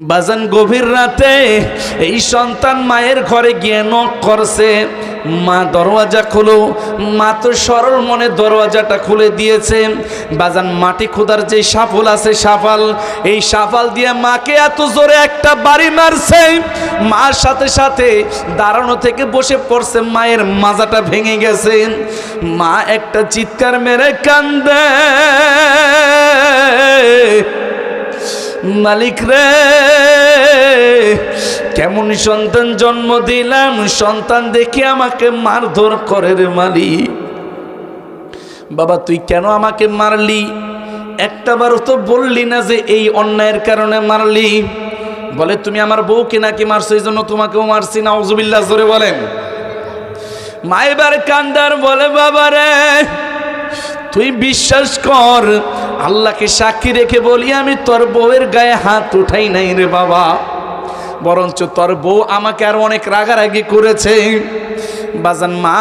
বাজান গভীর রাতে এই সন্তান মায়ের ঘরে গিয়ে নক করছে। মা দরওয়াজা খুলো। মা তো সরল মনে দরওয়াজাটা খুলে দিয়েছে। বাজান মাটি খোদার যে সাফল আছে সাফাল, এই সাফাল দিয়ে মাকে এত জোরে একটা বাড়ি মারছে। মার সাথে সাথে দাঁড়ানো থেকে বসে পড়ছে, মায়ের মাজাটা ভেঙে গেছে। মা একটা চিৎকার মেরে কান্দে। মালিক রে, কেমন সন্তান জন্ম দিলাম, সন্তান দেখে আমাকে মারধর করে রে মালিক। বাবা, তুই কেন আমাকে মারলি? একটাবারও তো বললি না যে এই অন্যায়ের কারণে মারলি। বলে, তুমি আমার বউকে নাকি মারছো? এই জন্য তোমাকেও মারছি না। অজুবিল্লা জোরে বলেন। মাইবার কান্দার বলে, বাবা রে, তুই বিশ্বাস কর আল্লাহকে সাক্ষী রেখে বলি, আমি তোর বউয়ের গায়ে হাত উঠাই নাই রে বাবা। বরঞ্চ তোর বউ আমাকে আর অনেক রাগারাগি করেছে। বাজান মা,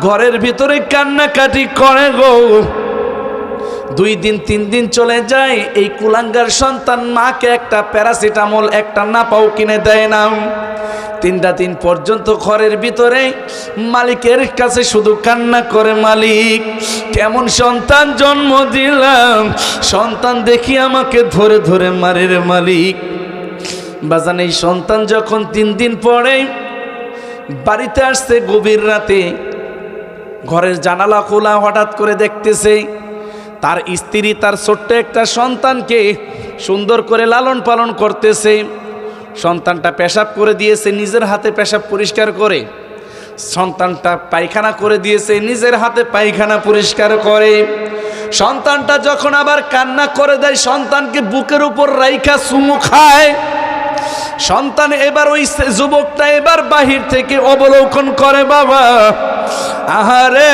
ঘরের ভিতরে কান্নাকাটি করে গো। দুই দিন, তিন দিন চলে যায়, এই কুলাঙ্গার সন্তান মাকে একটা প্যারাসিটামল, একটা নাপাও কিনে দেয় না। তিনটা দিন পর্যন্ত ঘরের ভিতরে মালিকের কাছে শুধু কান্না করে মালিক, কেমন সন্তান জন্ম দিলাম, সন্তান দেখি আমাকে ধরে ধরে মারে রে মালিক। বাজান, এই সন্তান যখন তিন দিন পরে বাড়িতে আসছে গভীর রাতে, ঘরের জানালা খোলা হঠাৎ করে দেখতেছে তার স্ত্রী তার ছোট্ট একটা সন্তানকে সুন্দর করে লালন পালন করতেছে। সন্তানটা পেশাব করে দিয়েছে, নিজের হাতে পেশাব পরিষ্কার করে। সন্তানটা পায়খানা করে দিয়েছে, নিজের হাতে পায়খানা পরিষ্কার করে। সন্তানটা যখন আবার কান্না করে দেয়, সন্তানকে বুকের উপর রাইখা চুমু খায়। সন্তান এবার ওই যুবকটা এবার বাহির থেকে অবলোকন করে, বাবা, আহারে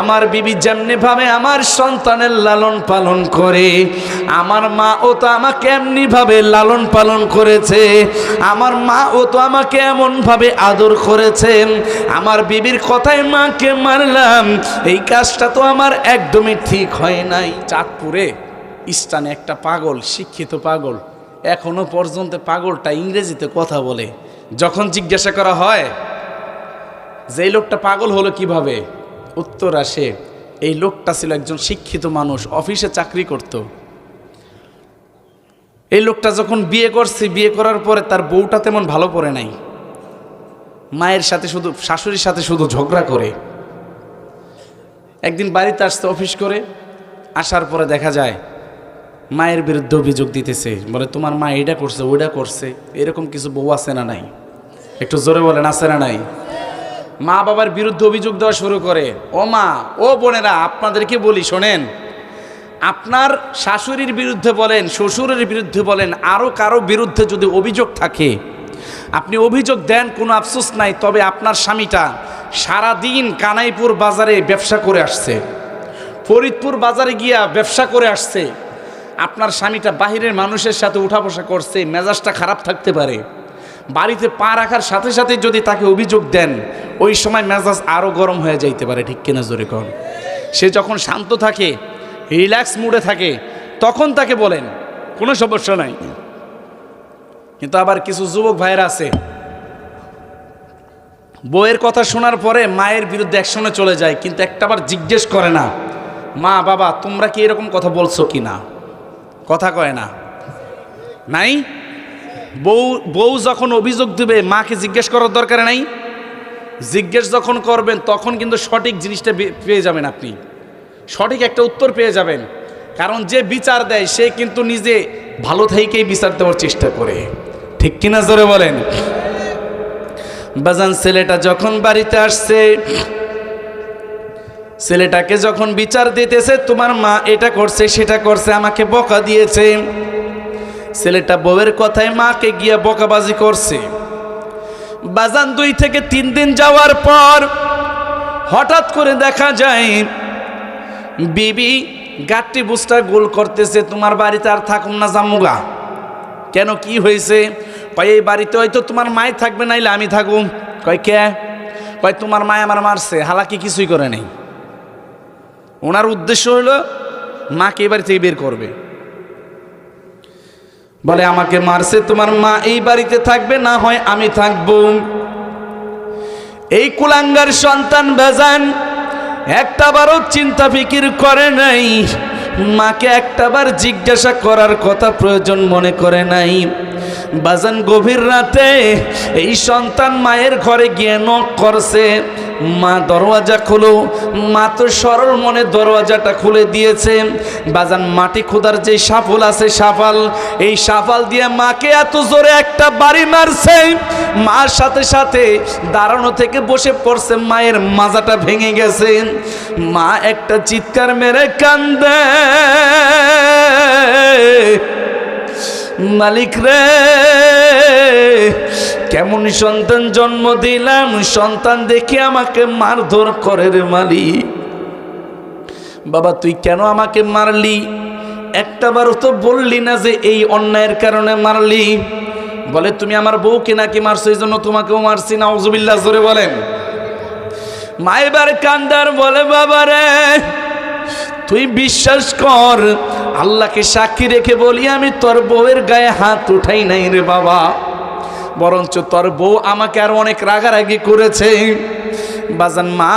আমার বিবি যেমনি ভাবে আমার সন্তানের লালন পালন করে, আমার মা ও তো আমাকে এমনি ভাবে লালন পালন করেছে, আমার মা ও তো আমাকে এমন ভাবে আদর করেছে, আমার বিবির কথায় মাকে মারলাম, এই কাজটা তো আমার একদমই ঠিক হয় নাই। চাঁদপুরে ইস্টানে একটা পাগল, শিক্ষিত পাগল, এখনও পর্যন্ত পাগলটা ইংরেজিতে কথা বলে। যখন জিজ্ঞাসা করা হয়, যে লোকটা পাগল হলো কীভাবে? উত্তর আসে, এই লোকটা ছিল একজন শিক্ষিত মানুষ, অফিসে চাকরি করত। এই লোকটা যখন বিয়ে করছে, বিয়ে করার পরে তার বউটা তেমন ভালো পড়ে নাই। মায়ের সাথে শুধু, শাশুড়ির সাথে শুধু ঝগড়া করে। একদিন বাড়িতে আসতে অফিস করে, আসার পরে দেখা যায়, মায়ের বিরুদ্ধে অভিযোগ দিতেছে। বলে, তোমার মা এটা করছে ওইটা করছে, এরকম কিছু বউ আছে না নাই? একটু জোরে বলেন, আছে না নাই? মা বাবার বিরুদ্ধে অভিযোগ দেওয়া শুরু করে। ও মা, ও বোনেরা, আপনাদেরকে বলি, শোনেন, আপনার শাশুড়ির বিরুদ্ধে বলেন, শ্বশুরের বিরুদ্ধে বলেন আরও কারও বিরুদ্ধে যদি অভিযোগ থাকে, আপনি অভিযোগ দেন, কোনো আফসোস নাই, তবে আপনার স্বামীটা সারাদিন কানাইপুর বাজারে ব্যবসা করে আসছে, ফরিদপুর বাজারে গিয়া ব্যবসা করে আসছে। আপনার স্বামীটা বাহিরের মানুষের সাথে উঠা বসা করছে, মেজাজটা খারাপ থাকতে পারে। বাড়িতে পা রাখার সাথে সাথে যদি তাকে অভিযোগ দেন, ওই সময় মেজাজ আরও গরম হয়ে যাইতে পারে, ঠিক কিনা জোরে কন? সে যখন শান্ত থাকে, রিল্যাক্স মুডে থাকে, তখন তাকে বলেন, কোনো সমস্যা নাই। কিন্তু আবার কিছু যুবক ভাইয়ের আছে। বইয়ের কথা শোনার পরে মায়ের বিরুদ্ধে একসঙ্গে চলে যায়, কিন্তু একটাবার জিজ্ঞেস করে না, মা, বাবা, তোমরা কি এরকম কথা বলছো কি না কথা কয় না। নাই? বউ বউ যখন অভিযোগ দেবে, মাকে জিজ্ঞেস করার দরকার নাই। জিজ্ঞেস যখন করবেন, তখন কিন্তু সঠিক জিনিসটা পেয়ে যাবেন আপনি। সঠিক একটা উত্তর পেয়ে যাবেন। কারণ যে বিচার দেয়, সে কিন্তু নিজে ভালো থেকেই বিচার দেওয়ার চেষ্টা করে। ঠিক কিনা জোরে বলেন? বাজান, ছেলেটা যখন বাড়িতে আসছে, ছেলেটাকে যখন বিচার দিতেছে, তোমার মা এটা করছে, সেটা করছে, আমাকে বকা দিয়েছে। ছেলেটা বউয়ের কথায় মাকে গিয়া বকাবাজি করছে। বাজান দুই থেকে তিন দিন যাওয়ার পর হঠাৎ করে দেখা যায়, বিবি, গাট্টি বুস্টার গোল করতেছে, তোমার বাড়িতে আর থাকুম না জামুগা কেন, কি হয়েছে? কয়, এই বাড়িতে হয়তো তোমার মায় থাকবে, নাইলে আমি থাকুম। কয়, কে? কয়, তোমার মায় আমার মারছে, হালাকি কিছুই করে নেই। ওনার উদ্দেশ্য হলো, মাকে এ বাড়ি থেকে বের করবে। বলে, আমাকে মারছে, তোমার মা এই বাড়িতে থাকবে, না হয় আমি থাকব। এই কুলাঙ্গার সন্তান বেজান একটাবারও চিন্তা ফিকির করে নাই। মাকে একটাবার জিজ্ঞাসা করার কথা প্রয়োজন মনে করে নাই। বাজান গভীর রাতে এই সন্তান মায়ের ঘরে গিয়ে নক করছে। মা দরওয়াজা খুলো। মা তো সরল মনে দরওয়াজাটা খুলে দিয়েছে। বাজান মাটি খোদার যে সাফল আছে সাফাল। এই সাফাল দিয়ে মাকে এত জোরে একটা বাড়ি মারছে। মার সাথে সাথে দাঁড়ানো থেকে বসে পড়ছে, মায়ের মাজাটা ভেঙে গেছে। মা একটা চিৎকার মেরে কান্দে। মালিক রে কেমন সন্তান জন্ম দিলাম, সন্তান দেখে আমাকে মারধর করে রে মালিক। বাবা, তুই কেন আমাকে মারলি? একটাবারও তো বললি না যে এই অন্যায়ের কারণে মারলি। বলে, তুমি আমার বউকে নাকি মারছো? এই জন্য তোমাকেও মারছি না ওজুবিল্লা জোরে বলেন। মাইবার কান্দার বলে, বাবা রে, তুই বিশ্বাস কর, আল্লাহকে সাক্ষী রেখে বলি আমি তোর বউয়ের গায়ে হাত উঠাই নাই রে বাবা। বরঞ্চ তোর বউ আমাকে আর অনেক রাগারাগি করেছে। বাজান মা,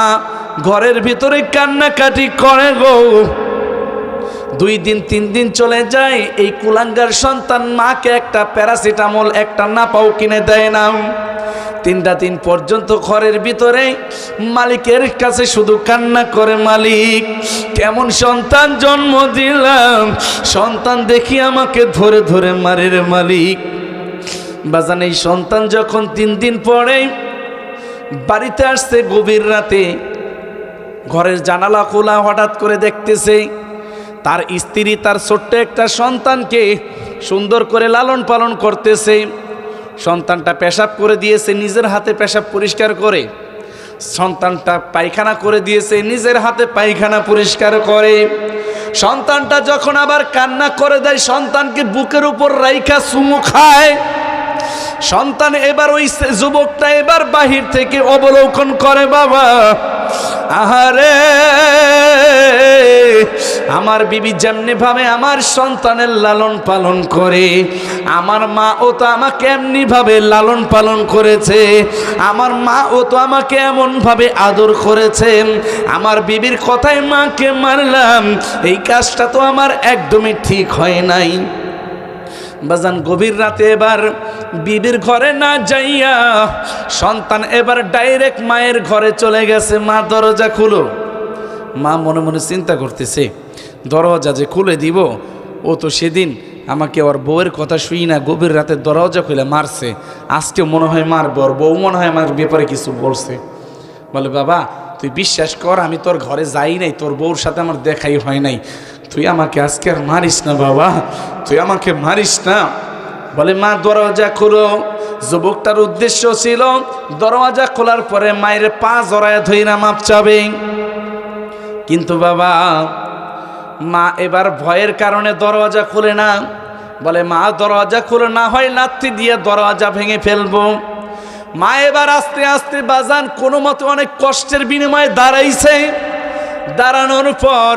ঘরের ভিতরে কান্নাকাটি করে গো। দুই দিন, তিন দিন চলে যায়, এই কুলাঙ্গার সন্তান মাকে একটা প্যারাসিটামল, একটা নাপাও কিনে দেয় না। তিনটা দিন পর্যন্ত ঘরের ভিতরে মালিকের কাছে শুধু কান্না করে মালিক, কেমন সন্তান জন্ম দিলাম, সন্তান দেখি আমাকে ধরে ধরে মারে রে মালিক। বাজান এই সন্তান যখন তিন দিন পরে বাড়িতে আসছে গভীর রাতে, ঘরের জানালা খোলা হঠাৎ করে দেখতেছে তার স্ত্রী তার ছোট্ট একটা সন্তানকে সুন্দর করে লালন পালন করতেছে। সন্তানটা পেশাব করে দিয়েছে, নিজের হাতে পেশাব পরিষ্কার করে। সন্তানটা পায়খানা করে দিয়েছে, নিজের হাতে পায়খানা পরিষ্কার করে। সন্তানটা যখন আবার কান্না করে দেয়, সন্তানকে বুকের উপর রাইখা চুমু খায়। সন্তান এবার ওই যুবকটা এবার বাহির থেকে অবলোকন করে, বাবা, আহারে, আমার বিবি যেমনি ভাবে আমার সন্তানের লালন পালন করে, আমার মা ও তো আমাকে এমনি ভাবে লালন পালন করেছে, আমার মা ও তো আমাকে এমন ভাবে আদর করেছে, আমার বিবির কথায় মাকে মারলাম, এই কাজটা তো আমার একদমই ঠিক হয় নাই। বাজান, গভীর রাতে এবার বিবির ঘরে না যাইয়া সন্তান এবার ডাইরেক্ট মায়ের ঘরে চলে গেছে, মা দরজা খুলো। মা মনে মনে চিন্তা করতেছে, দরজা যে খুলে দিব, ও তো সেদিন আমাকে ওর বউয়ের কথা শুই না, গভীর রাতে দরজা খুলে মারছে। আজকে মনে হয় মারবে ওর বউ মনে হয় আমার ব্যাপারে কিছু বলছে। বলে, বাবা, তুই বিশ্বাস কর, আমি তোর ঘরে যাই নাই, তোর বউর সাথে আমার দেখাই হয় নাই। তুই আমাকে আজকে আর মারিস না, বাবা, তুই আমাকে মারিস না। বলে, মা দরজা খুলো। যুবকটার উদ্দেশ্য ছিল, দরওয়াজা খোলার পরে মায়ের পা জড়ায় ধইরা মাপ চাবে। কিন্তু বাবা, মা এবার ভয়ের কারণে দরওয়াজা খুলে না। বলে, মা, দরওয়াজা খুলে না হয় লাথি দিয়ে দরওয়াজা ভেঙে ফেলব। মা এবার আস্তে আস্তে বাজান কোনো মতো অনেক কষ্টের বিনিময়ে দাঁড়াইছে। দাঁড়ানোর পর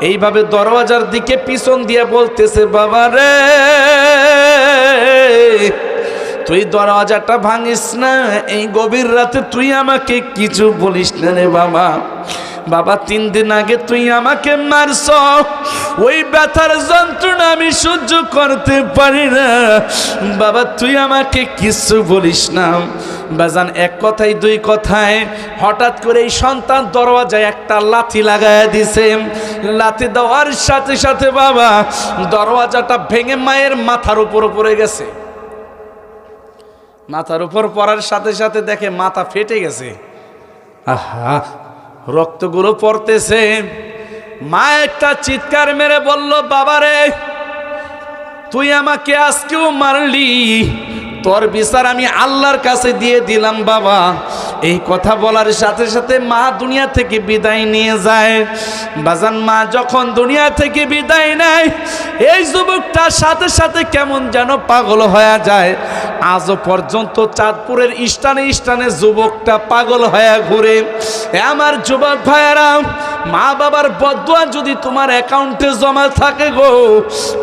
এইভাবে দরওয়াজার দিকে পিছন দিয়ে বলতেছে, বাবা রে তুই দরওয়াজাটা ভাঙিস না, এই গভীর রাতে তুই আমাকে কিছু বলিস না রে বাবা। বাবা, তিন দিন আগে তুই আমাকে মারছ, ওই ব্যথার যন্ত্রণা আমি সহ্য করতে পারি না। বাবা, তুই আমাকে কিছু বলিস না। বাজান, এক কথাই দুই কথায়, হঠাৎ করে এই সন্তান দরওয়াজায় একটা লাথি লাগায় দিছে। লাথি দেওয়ার সাথে সাথে বাবা, দরওয়াজাটা ভেঙে মায়ের মাথার উপর পড়ে গেছে। মাথার উপর পড়ার সাথে সাথে দেখে মাথা ফেটে গেছে। আহা, রক্তগুলো পড়তেছে। মা একটা চিৎকার মেরে বলল, বাবারে, তুই আমাকে আজকেও মারলি। তোর বিচার আমি আল্লাহর কাছে দিয়ে দিলাম, বাবা। এই কথা বলার সাথে সাথে মা দুনিয়া থেকে বিদায় নিয়ে যায়। বাজান, মা যখন দুনিয়া থেকে বিদায় নেয়, এই যুবকটার সাথে সাথে কেমন যেন পাগল হয়ে যায়। আজও পর্যন্ত চাঁদপুরের স্টানে স্টানে যুবকটা পাগল হয়ে ঘুরে। আমার যুবক ভাইয়েরা, মা বাবার বদুয়া যদি তোমার অ্যাকাউন্টে জমা থাকে গো,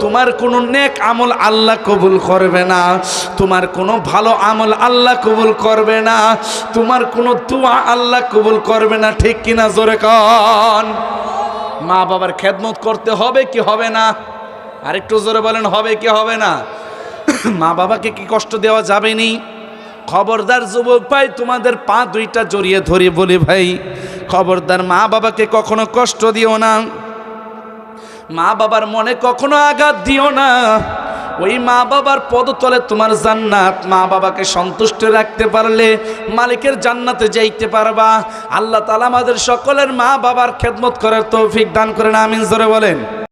তোমার কোনো নেক আমল আল্লাহ কবুল করবে না, তোমার কোনো ভালো আমল আল্লাহ কবুল করবে না, তোমার কোনো দোয়া আল্লাহ কবুল করবে না, ঠিক কিনা জোরে কন? মা বাবার খেদমত করতে হবে কি হবে না? আরেকটু জোরে বলেন, হবে কি হবে না? মা বাবাকে কি কষ্ট দেওয়া যাবে নি খবরদার যুবক ভাই, তোমাদের পা দুইটা জড়িয়ে ধরে বলি, ভাই, খবরদার মা বাবাকে কখনো কষ্ট দিও না। মা বাবার মনে কখনো আঘাত দিও না। ওই মা বাবার পদতলে তোমার জান্নাত। মা বাবাকে সন্তুষ্ট রাখতে পারলে মালিকের জান্নাতে যাইতে পারবা। আল্লাহ তালা আমাদের সকলের মা বাবার খেদমত করার তৌফিক দান করেন, আমিন, জোরে বলেন।